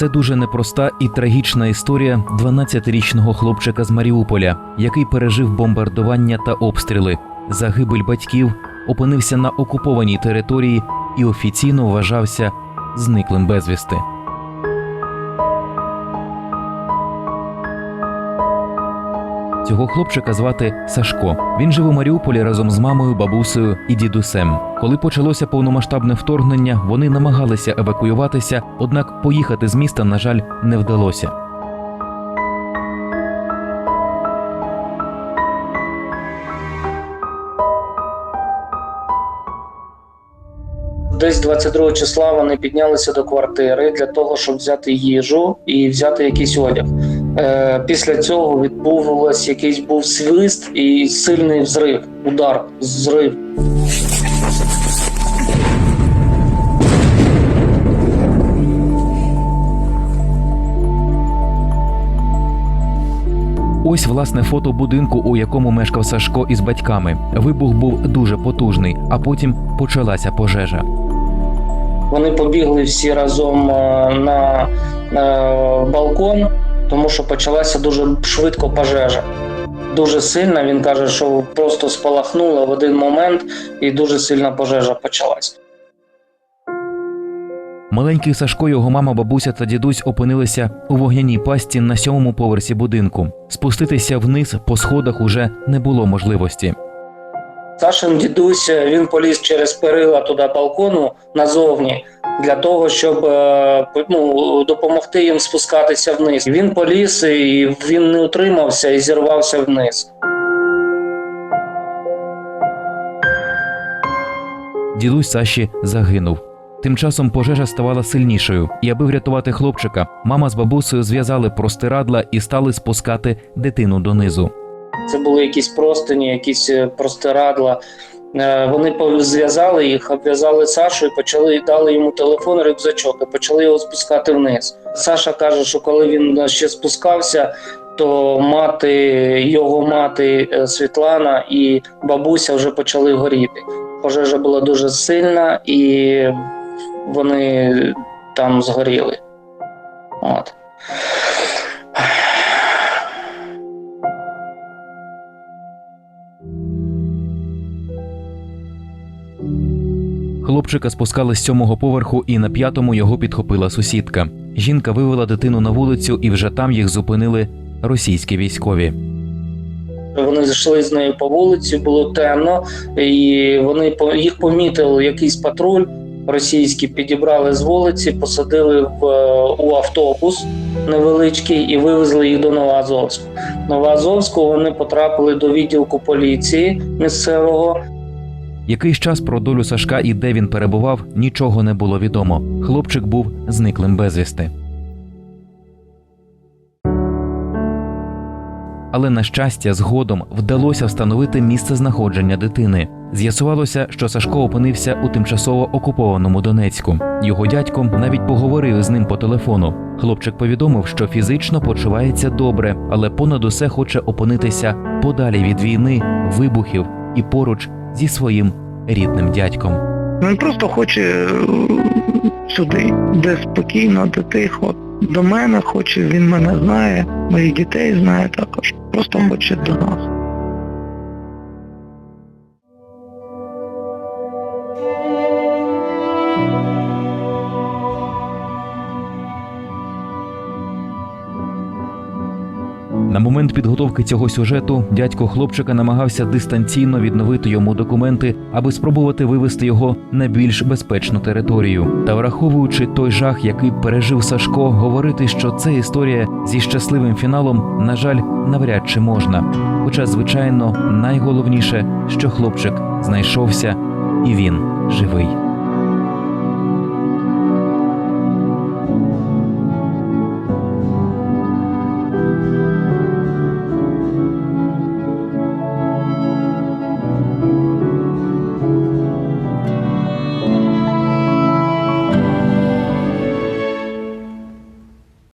Це дуже непроста і трагічна історія 12-річного хлопчика з Маріуполя, який пережив бомбардування та обстріли, загибель батьків, опинився на окупованій території і офіційно вважався зниклим безвісти. Цього хлопчика звати Сашко. Він жив у Маріуполі разом з мамою, бабусею і дідусем. Коли почалося повномасштабне вторгнення, вони намагалися евакуюватися, однак поїхати з міста, на жаль, не вдалося. Десь 22 числа вони піднялися до квартири для того, щоб взяти їжу і взяти якийсь одяг. Е, після цього відбувався якийсь був свист і сильний взрив, удар, зрив. Ось власне фото будинку, у якому мешкав Сашко із батьками. Вибух був дуже потужний, а потім почалася пожежа. Вони побігли всі разом е, на е, балкон, тому що почалася дуже швидко пожежа. Дуже сильна. Він каже, що просто спалахнуло в один момент, і дуже сильна пожежа почалась. Маленький Сашко, його мама, бабуся та дідусь опинилися у вогняній пастці на сьомому поверсі будинку. Спуститися вниз по сходах уже не було можливості. Сашин дідусь е, він поліз через перила туди балкону назовні для того, щоб е, ну, допомогти їм спускатися вниз. Він поліз і він не утримався і зірвався вниз. Дідусь Саші загинув. Тим часом пожежа ставала сильнішою, і аби врятувати хлопчика, мама з бабусею зв'язали простирадла і стали спускати дитину донизу. Це були якісь простині, якісь е, простирадла. Е, Вони зв'язали їх, обв'язали Сашу і почали дали йому телефон, рюкзачок і почали його спускати вниз. Саша каже, що коли він ще спускався, то мати його мати е, Світлана і бабуся вже почали горіти. Пожежа була дуже сильна, і вони там згоріли. От. Хлопчика спускали з сьомого поверху, і на п'ятому його підхопила сусідка. Жінка вивела дитину на вулицю, і вже там їх зупинили російські військові. Вони зайшли з нею по вулиці, було темно, і вони їх помітив якийсь патруль російський, підібрали з вулиці, посадили в е, у автобус невеличкий і вивезли їх до Новоазовську. Новоазовську вони потрапили до відділку поліції місцевого. Якийсь час про долю Сашка і де він перебував, нічого не було відомо. Хлопчик був зниклим безвісти. Але на щастя, згодом вдалося встановити місце знаходження дитини. З'ясувалося, що Сашко опинився у тимчасово окупованому Донецьку. Його дядько навіть поговорив з ним по телефону. Хлопчик повідомив, що фізично почувається добре, але понад усе хоче опинитися подалі від війни, вибухів і поруч зі своїм рідним дядьком. Він просто хоче е, сюди, де спокійно, де тихо. До мене хоче, він мене знає, моїх дітей знає також. Просто хоче до нас. На момент підготовки цього сюжету дядько хлопчика намагався дистанційно відновити йому документи, аби спробувати вивести його на більш безпечну територію. Та враховуючи той жах, який пережив Сашко, говорити, що це історія зі щасливим фіналом, на жаль, навряд чи можна. Хоча, звичайно, найголовніше, що хлопчик знайшовся, і він живий.